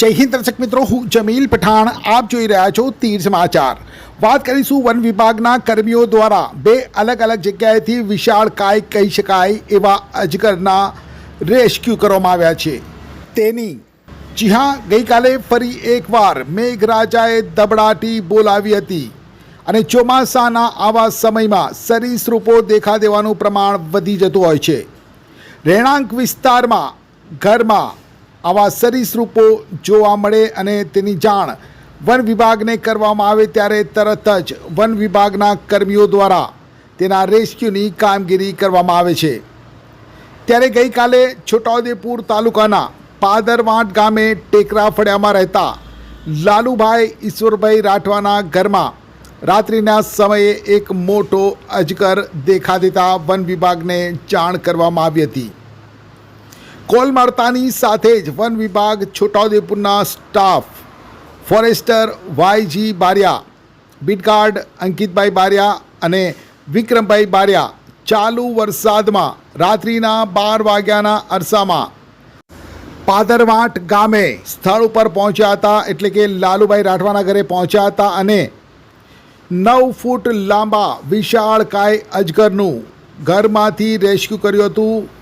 જય હિન્દ દર્શક મિત્રો, હું જમીલ પઠાણ. આપ જોઈ રહ્યા છો તીર સમાચાર. વાત કરીશું વન વિભાગના કર્મીઓ દ્વારા. બે અલગ અલગ જગ્યાએથી વિશાળ કાય કહી શકાય એવા અજગરના રેસ્ક્યુ કરવામાં આવ્યા છે. તેની જી હા, ગઈકાલે ફરી એકવાર મેઘરાજાએ દબડાટી બોલાવી હતી અને ચોમાસાના આવા સમયમાં સરીસૃપો દેખા દેવાનું પ્રમાણ વધી જતું હોય છે. રહેણાંક વિસ્તારમાં, ઘરમાં આવા સરીસૃપો જોવા મળે અને તેની જાણ વન વિભાગને કરવામાં આવે ત્યારે તરત જ વન વિભાગના કર્મીઓ દ્વારા તેના રેસ્ક્યુની કામગીરી કરવામાં આવે છે. ત્યારે ગઈકાલે છોટાઉદેપુર તાલુકાના પાદરવાંટ ગામે ટેકરા ફળિયામાં રહેતા લાલુભાઈ ઈશ્વરભાઈ રાઠવાના ઘરમાં રાત્રિના સમયે એક મોટો અજગર દેખા દેતા વન વિભાગને જાણ કરવામાં આવી હતી. કોલ મારતાની સાથે જ વન વિભાગ છોટાઉદેપુરના staff forester Y G Baria, beat guard Ankitbhai Baria અને વિક્રમભાઈ બારિયા ચાલુ વરસાદમાં રાત્રિના બાર વાગ્યાના અરસામાં પાદરવાંટ ગામે સ્થળ ઉપર પહોંચ્યા હતા એટલે કે લાલુભાઈ રાઠવાના ઘરે પહોંચ્યા હતા અને નવ ફૂટ લાંબા વિશાળ કાય અજગરનું ઘરમાંથી રેસ્ક્યુ કર્યું હતું.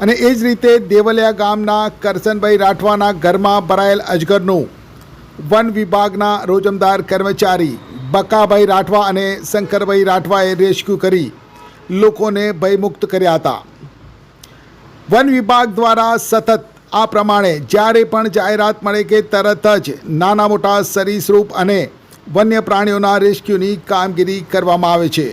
અને એ જ રીતે દેવલિયા ગામના કરસનભાઈ રાઠવાના ઘરમાં ભરાયેલ અજગરનું વન વિભાગના રોજમદાર કર્મચારી બકાભાઈ રાઠવા અને શંકરભાઈ રાઠવાએ રેસ્ક્યુ કરી લોકોને ભયમુક્ત કર્યા હતા. વન વિભાગ દ્વારા સતત આ પ્રમાણે જ્યારે પણ જાહેરાત મળે કે તરત જ નાના મોટા સરીસૃપ અને વન્ય પ્રાણીઓના રેસ્ક્યુની કામગીરી કરવામાં આવે છે.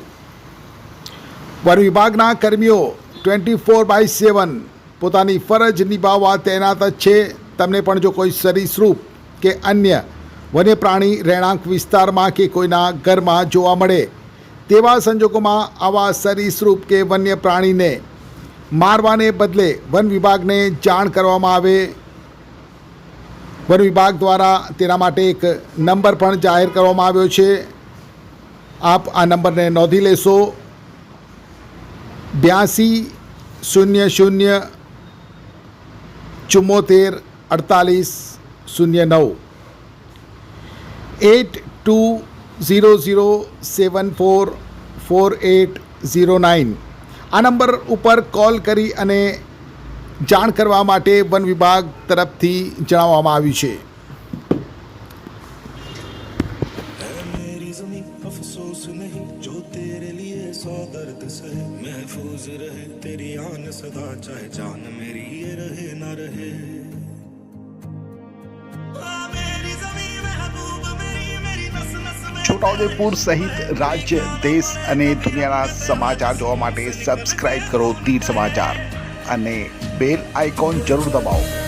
વન વિભાગના કર્મીઓ ટ્વેન્ટી ફોર બાય સેવન પોતાની ફરજ નિભાવવા તૈનાત જ છે. તમને પણ જો કોઈ સરીસૃપ કે અન્ય વન્ય પ્રાણી રહેણાંક વિસ્તારમાં કે કોઈના ઘરમાં જોવા મળે, તેવા સંજોગોમાં આવા સરીસૃપ કે વન્ય પ્રાણીને મારવાને બદલે વન વિભાગને જાણ કરવામાં આવે. વન વિભાગ દ્વારા તેના માટે એક નંબર પણ જાહેર કરવામાં આવ્યો છે. આપ આ નંબરને નોંધી લેશો. બ્યાસી શૂન્ય શૂન્ય ચુમ્મોતેર અડતાલીસ શૂન્ય નવ eight two zero zero seven four four eight zero nine આ નંબર ઉપર કોલ કરી અને જાણ કરવા માટે વન વિભાગ તરફથી જણાવવામાં આવ્યું છે अफसोस नहीं जो तेरे लिए सौ दर्द सहे महफूज रहे तेरी आन सदा चाहे जान मेरी ये रहे ना रहे हाँ, मेरी ज़मीं महबूब मेरी मेरी नस नस में છોટાઉદેપુર સહિત રાજ્ય દેશ અને દુનિયાના સમાચાર જોવા માટે સબસ્ક્રાઇબ કરો તીર સમાચાર અને બેલ આઇકોન જરૂર દબાવો